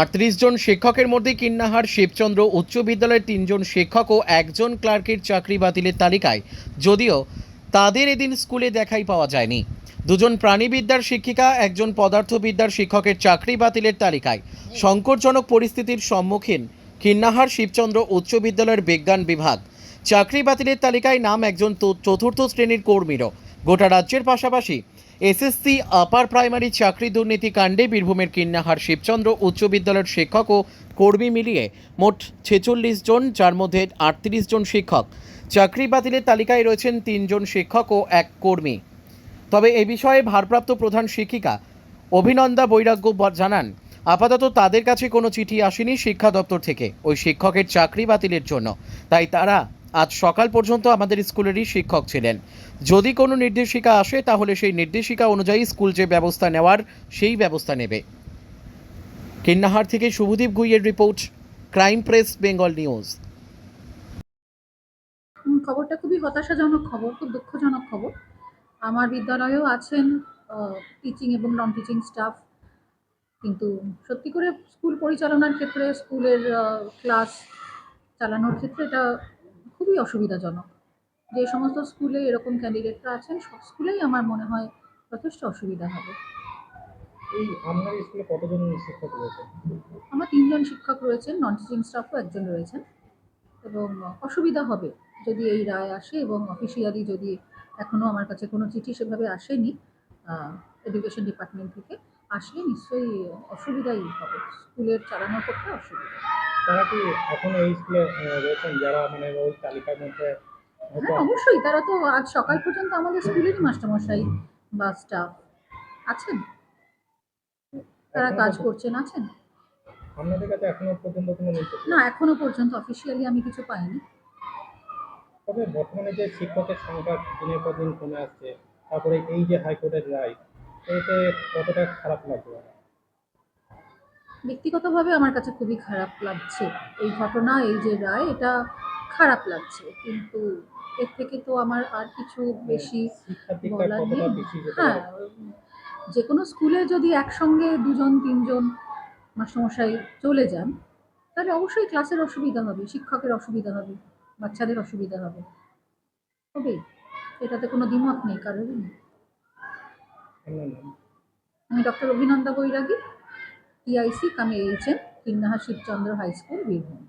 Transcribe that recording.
আটত্রিশ জন শিক্ষকের মধ্যে কিন্নাহার, শিবচন্দ্র উচ্চ বিদ্যালয়ের তিনজন শিক্ষক ও একজন ক্লার্কের চাকরি বাতিলের তালিকায়। যদিও তাদের এদিন স্কুলে দেখাই পাওয়া যায়নি। দুজন প্রাণীবিদ্যার শিক্ষিকা, একজন পদার্থবিদ্যার শিক্ষকের চাকরি বাতিলের তালিকায়। সংকটজনক পরিস্থিতির সম্মুখীন কিন্নাহার, শিবচন্দ্র উচ্চ বিদ্যালয়ের বিজ্ঞান বিভাগ। চাকরি বাতিলের তালিকায় নাম একজন চতুর্থ শ্রেণির কর্মীরও। গোটা রাজ্যের পাশাপাশি এসএসসি আপার প্রাইমারি চাকরি দুর্নীতি কাণ্ডে বীরভূমের কিন্নাহার শিবচন্দ্র উচ্চ বিদ্যালয়ের শিক্ষক ও কর্মী মিলিয়ে মোট ছেচল্লিশ জন, যার মধ্যে আটত্রিশ জন শিক্ষক। চাকরি বাতিলের তালিকায় রয়েছেন তিনজন শিক্ষক ও এক কর্মী। তবে এ বিষয়ে ভারপ্রাপ্ত প্রধান শিক্ষিকা অভিনন্দা বৈরাগ্য জানান, আপাতত তাদের কাছে কোনো চিঠি আসেনি শিক্ষা দপ্তর থেকে। ওই শিক্ষকের চাকরি বাতিলের জন্য। তাই তারা আজ সকাল পর্যন্ত আমাদের স্কুলেরই শিক্ষক ছিলেন। যদি কোনো নির্দেশিকা আসে, তাহলে সেই নির্দেশিকা অনুযায়ী স্কুল যে ব্যবস্থা নেওয়ার, সেই ব্যবস্থা নেবে। কিন্নাহার থেকে শুভদীপ গুইয়ের report, crime press, Bengal news. খবরটা খুবই হতাশাজনক খবর, খুব দুঃখজনক খবর। আমার বিদ্যালয়েও আছেন টিচিং এবং নন টিচিং স্টাফ কিন্তু সত্যি করে স্কুল পরিচালনার ক্ষেত্রে, স্কুলের ক্লাস চালানোর ক্ষেত্রে এটা খুবই অসুবিধাজনক। যে সমস্ত স্কুলে এরকম ক্যান্ডিডেটরা আছেন সব স্কুলেই আমার মনে হয় যথেষ্ট অসুবিধা হবে। এই আপনার স্কুলে কতজন শিক্ষক রয়েছে? আমার তিনজন শিক্ষক রয়েছেন নন টিচিং স্টাফও একজন রয়েছেন। এবং অসুবিধা হবে যদি এই রায় আসে এবং অফিসিয়ালি যদি এখনও আমার কাছে কোনো চিঠি সেভাবে আসেনি এডুকেশন ডিপার্টমেন্ট থেকে আসলে নিশ্চয়ই অসুবিধাই হবে। স্কুলের চালানোর পক্ষে অসুবিধা। তারা কি এখনও এই স্কুলে রয়েছেন? যারা মানে ওই তালিকার মধ্যে হ্যাঁ অবশ্যই। তারা তো আজ সকাল পর্যন্ত আমাদের স্কুলেরই মাস্টারমশাই বা স্টাফ আছেন? তারা কাজ করছেন আছেন? আপনাদের কাছে এখনও পর্যন্ত কোনো নির্দেশ না এখনও পর্যন্ত অফিসিয়ালি আমি কিছু পাইনি। তবে বর্তমানে যে শিক্ষকের সংখ্যা দিনের পর দিন কমে আসছে তারপরে এই যে হাইকোর্টের রায় এতে কতটা খারাপ লাগবে? ব্যক্তিগতভাবে আমার কাছে খুবই খারাপ লাগছে এই ঘটনা এই যে রায় এটা খারাপ লাগছে। কিন্তু এর থেকে তো আমার আর কিছু বেশি বলার নেই। হ্যাঁ? যে কোনো স্কুলে যদি একসঙ্গে দুজন তিনজন মাস্টারমশাই চলে যান তাহলে অবশ্যই ক্লাসের অসুবিধা হবে শিক্ষকের অসুবিধা হবে বাচ্চাদের অসুবিধা হবে। হবে এটাতে কোনো দ্বিমত নেই কারোরই নেই। আমি doctor Abhinanda Bairagi. TIC cum HM Kinnahar Shibchandra high school Birbhum.